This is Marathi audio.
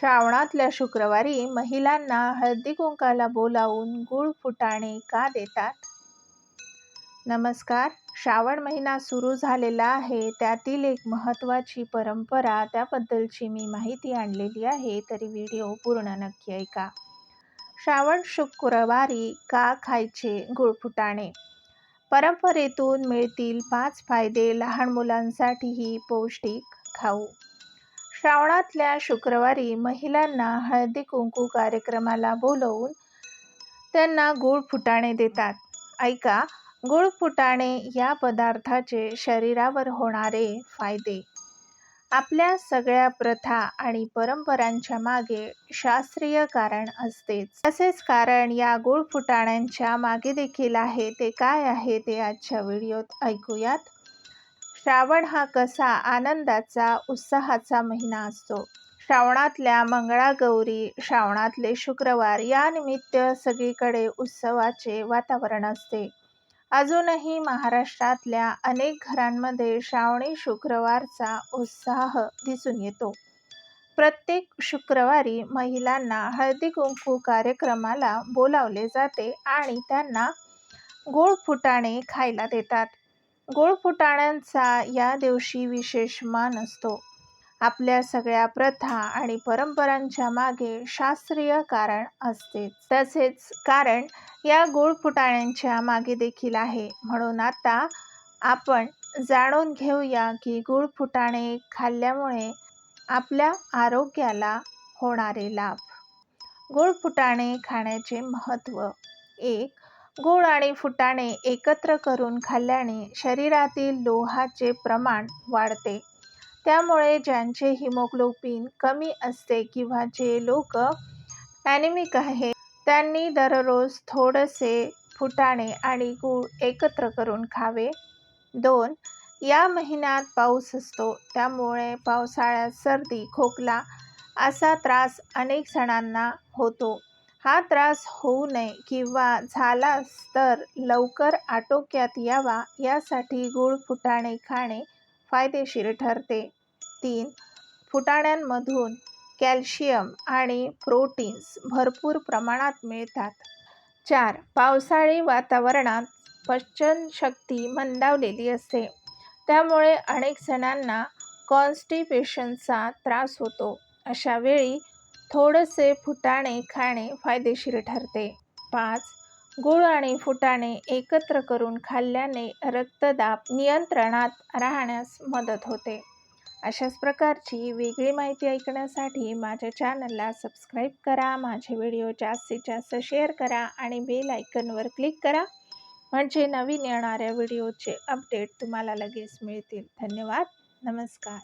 श्रावणातल्या शुक्रवारी महिलांना हळदी कुंकाला बोलावून गुळ फुटाणे का देतात? नमस्कार. श्रावण महिना सुरू झालेला आहे. त्यातील एक महत्त्वाची परंपरा त्याबद्दलची मी माहिती आणलेली आहे. तरी व्हिडिओ पूर्ण नक्की ऐका. श्रावण शुक्रवारी का खायचे गुळफुटाणे परंपरेतून मिळतील पाच फायदे. लहान मुलांसाठीही पौष्टिक खाऊ. श्रावणातल्या शुक्रवारी महिलांना हळदी कुंकू कार्यक्रमाला बोलवून त्यांना गुळ फुटाणे देतात. ऐका गुळ फुटाणे या पदार्थाचे शरीरावर होणारे फायदे. आपल्या सगळ्या प्रथा आणि परंपरांच्या मागे शास्त्रीय कारण असतेच. तसेच कारण या गुळ फुटाण्यांच्या मागे देखील आहे ते काय आहे ते आजच्या व्हिडिओत ऐकूयात. श्रावण हा कसा आनंदाचा उत्साहाचा महिना असतो. श्रावणातल्या मंगळागौरी श्रावणातले शुक्रवार या निमित्त सगळीकडे उत्सवाचे वातावरण असते. अजूनही महाराष्ट्रातल्या अनेक घरांमध्ये श्रावणी शुक्रवारचा उत्साह दिसून येतो. प्रत्येक शुक्रवारी महिलांना हळदी कुंकू कार्यक्रमाला बोलावले जाते आणि त्यांना गोड फुटाणे खायला देतात. गोड फुटाण्यांचा या दिवशी विशेष मान असतो. आपल्या सगळ्या प्रथा आणि परंपरांच्या मागे शास्त्रीय कारण असते तसेच कारण या गोड फुटाण्यांच्या मागे देखील आहे. म्हणून आता आपण जाणून घेऊया की गुळ फुटाणे खाल्ल्यामुळे आपल्या आरोग्याला होणारे लाभ. गुळ फुटाणे खाण्याचे महत्त्व. एक गूळ आणि फुटाणे एकत्र करून खाल्ल्याने शरीरातील लोहाचे प्रमाण वाढते. त्यामुळे ज्यांचे हिमोग्लोबिन कमी असते किंवा जे लोक ॲनिमिक आहे त्यांनी दररोज थोडेसे फुटाणे आणि गूळ एकत्र करून खावे. दोन या महिन्यात पाऊस असतो त्यामुळे पावसाळ्यात सर्दी खोकला असा त्रास अनेक जणांना होतो. हा त्रास होऊ नये किंवा झालाच तर लवकर आटोक्यात यावा यासाठी गूळ फुटाणे खाणे फायदेशीर ठरते. तीन फुटाण्यांमधून कॅल्शियम आणि प्रोटीन्स भरपूर प्रमाणात मिळतात. चार पावसाळी वातावरणात पचनशक्ती मंदावलेली असते. त्यामुळे अनेक जणांना कॉन्स्टिपेशनचा त्रास होतो. अशा वेळी थोडेसे फुटाणे खाणे फायदेशीर ठरते. पाच. गूळ आणि फुटाणे एकत्र करून खाल्ल्याने रक्तदाब नियंत्रणात राहण्यास मदत होते. अशाच प्रकारची वेगळी माहिती ऐकण्यासाठी माझ्या चॅनलला सबस्क्राईब करा माझे व्हिडिओ जास्तीत जास्त शेअर करा आणि बेल आयकनवर क्लिक करा. म्हणजे नवीन येणाऱ्या व्हिडिओचे अपडेट तुम्हाला लगेच मिळतील. धन्यवाद. नमस्कार.